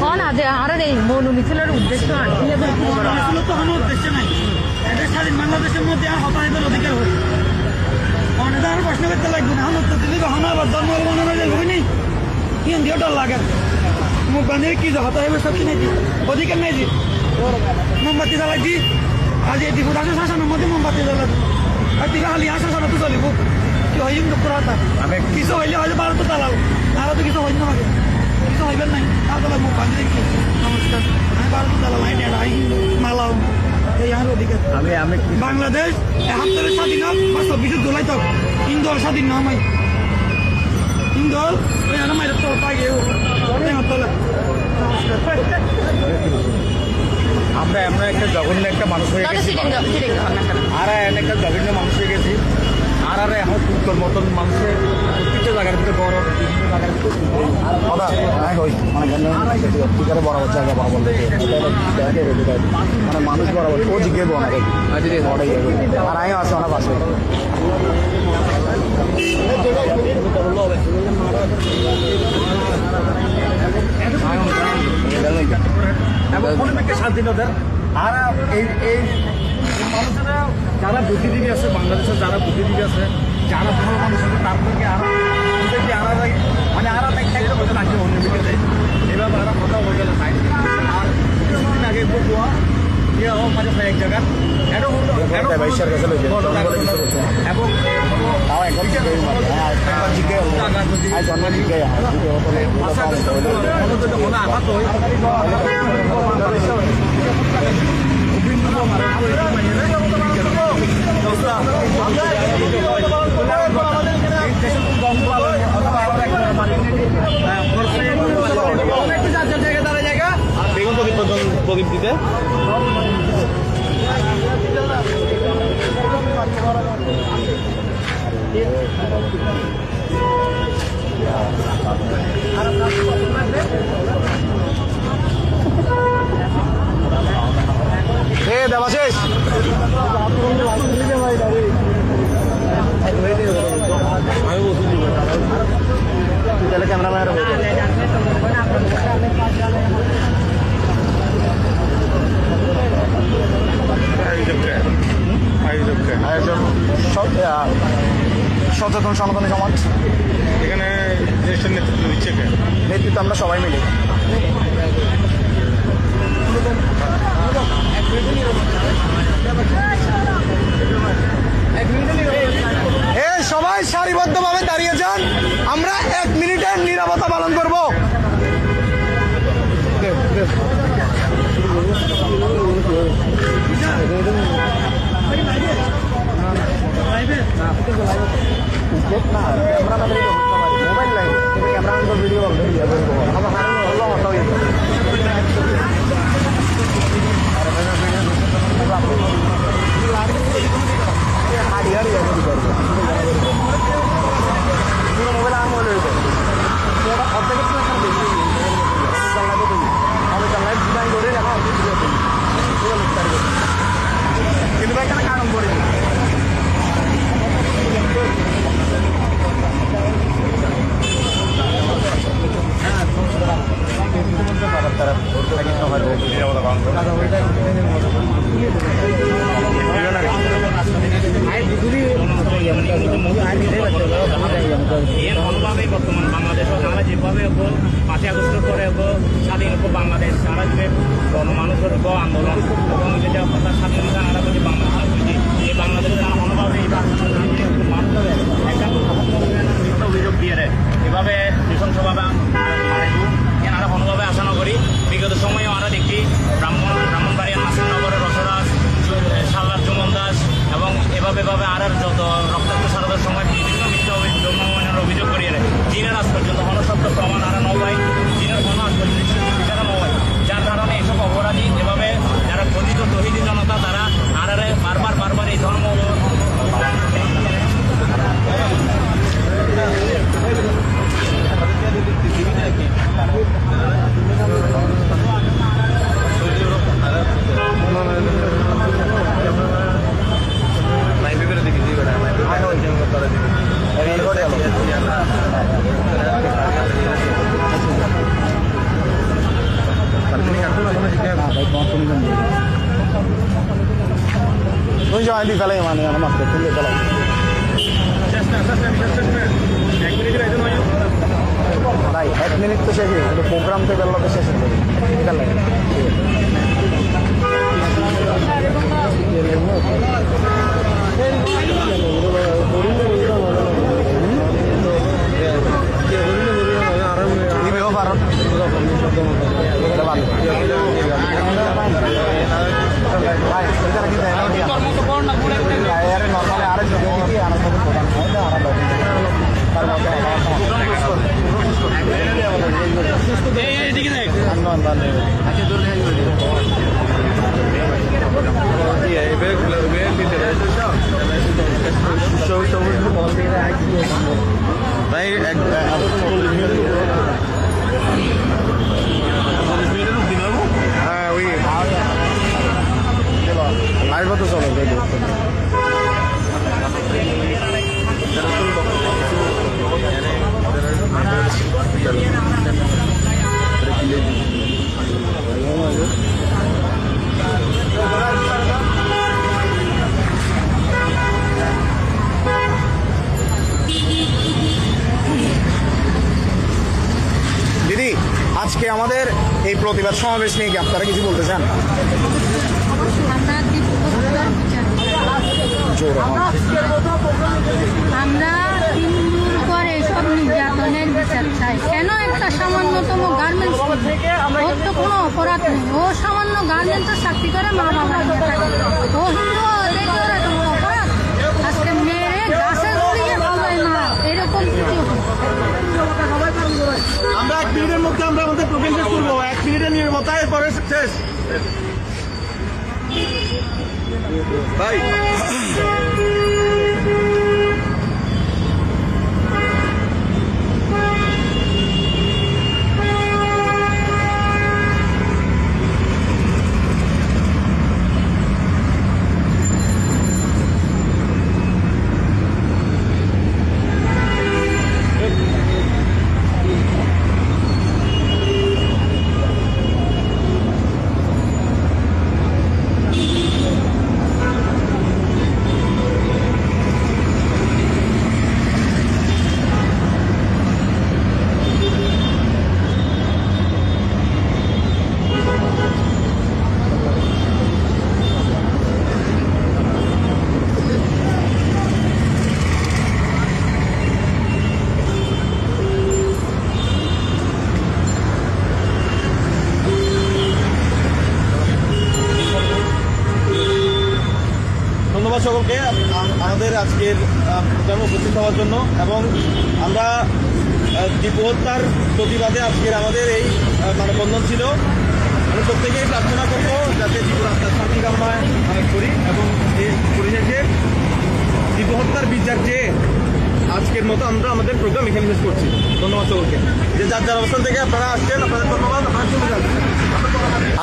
হন আজ আরে এই মনু মিছিলের উদ্দেশ্য আসলে তো কোনো উদ্দেশ্য নাই এদের স্বাধীন বাংলাদেশের মধ্যে আর হতাহতের অধিকার হয়েছে অনেক আর প্রশ্ন করতে লাগবে না এখন উত্তর দিলে কখন আবার জন্ম বানানো যাবে নি কি দিয়ে ডর লাগে মুখ বাঁধিয়ে কি যে নাই দি অধিকার নাই দি মোমবাতি জ্বালাই দি আজ এই আসে শাসনের মধ্যে মোমবাতি জ্বালাই আর দিকে খালি আসে শাসন তো চলিব কি হয় পুরা কিছু হইলে হয়তো বারো তো তালাও আর তো কিছু হইল না কিছু হইবেন নাই। তাহলে মুখ বাঁধিয়ে কি নমস্কার আমি বারো তো আইন আই মালাও। এই আর অধিকার আমি আমি বাংলাদেশ একাত্তরের স্বাধীন হোক বা চব্বিশে জুলাই ইন্দোর স্বাধীন না মাই ইন্দোর ওই আনা মাইরে তো তাগে তলে আমরা এমন একটা জঘন্য একটা মানুষ হয়ে গেছি। আর এমন একটা জঘন্য মানুষ হয়ে গেছি। আর আর এখন তোর মতন মানুষের প্রত্যেকটা জায়গার ভিতরে বড় জায়গার ভিতরে হ্যাঁ। মানে বরাবর জায়গা বরাবর মানে মানুষ বরাবর ও জিজ্ঞেস বনাকে আর আমিও আছে ওনার পাশে এবং পরিবেশকে স্বাধীনতা আর এই এই মানুষেরা যারা বুদ্ধিজীবী আছে বাংলাদেশের যারা বুদ্ধিজীবী আছে যারা ভালো মানুষ আছে তারপরে আর ওদেরকে আলাদা মানে আলাদা একটা বলতে রাখি অন্য দিকে দেয় এভাবে আর কথা বলতে চাই আর কিছুদিন আগে বকুয়া ইয়ে হোক মানে এক জায়গা এবং আঘাত হয় বেগুন প্রদীপ প্রদীপ দিতে এ তাহলে ক্যামেরাম্যান আহ, সচেতন সনাতনী সমাজ। এখানে নেতৃত্ব দিচ্ছে নেতৃত্ব আমরা সবাই মিলে। নিরাপত্তা পালন করব। মোবাইল লাইন ক্যামেরা ভিডিও হাড়ি হাড়ি পুরো মোবাইল আম হলে অর্ধেক আমি জানলাই ডিজাইন করে এখন অর্ধেক কিন্তু ভাই এখানে কারণ করে বর্তমান বাংলাদেশ আমরা যেভাবে হোক পাঁচই আগস্টের পরে হোক স্বাধীন হোক বাংলাদেশ সারা গণমানুষের হোক আন্দোলন এবং যেটা জয় দি ফেলাই মানে আমার মাত্র তুলে ফেলাই চেষ্টা চেষ্টা চেষ্টা এক মিনিটের আইতে নয় ভাই এক মিনিট তো শেষ হয়ে প্রোগ্রাম তো বেলা তো শেষ হয়ে যাবে ঠিক আছে দিবেও পারো এটা ভালো। ভাই, এটা রাখি দেয় না, ঠিক আছে। আরে নর্মালি আরেক ঢুকে দিবি, আরেক ঢুকে প্রধান হয়, এটা আরেক ঢুকে দিবি। তার মধ্যে এইদিকে দেখ আন্ন প্রতিবাদ সমাবেশ নিয়ে কি আপনারা কিছু বলতে চান? কেন একটা সামান্যতম গার্মেন্টস কোনো অপরাধ নেই। ও সামান্য গার্মেন্টসের চাকরি করে মা বাবা ও হিন্দু দেখে ওরা কোনো অপরাধ আজকে মেরে গাছে জড়িয়ে ফেলায় না এরকম কিছু আমরা এক মিনিটের মধ্যে আমরা আমাদের প্রোগ্রাম শেষ করব, এক মিনিটের নির্মতা এরপরে শেষ। ভাই। আমাদের আজকের প্রোগ্রামে উপস্থিত হওয়ার জন্য এবং আমরা আহ, দীপু হত্যার প্রতিবাদে আজকের আমাদের এই মানববন্ধন ছিল। আমি প্রত্যেকেই প্রার্থনা করব যাতে দীপুর আত্মার শান্তি কামনায় আহ, করি এবং এই পরিশেষে দীপু হত্যার বিচার যে আজকের মতো আমরা আমাদের প্রোগ্রাম এখানে শেষ করছি। ধন্যবাদ সকলকে। যে যার যার অবস্থান থেকে আপনারা আসছেন আপনাদের ধন্যবাদ আপনারা চলে যান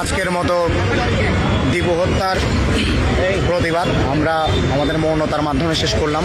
আজকের মতো দীপু হত্যার প্রতিবাদ। আমরা আমাদের মৌনতার মাধ্যমে শেষ করলাম।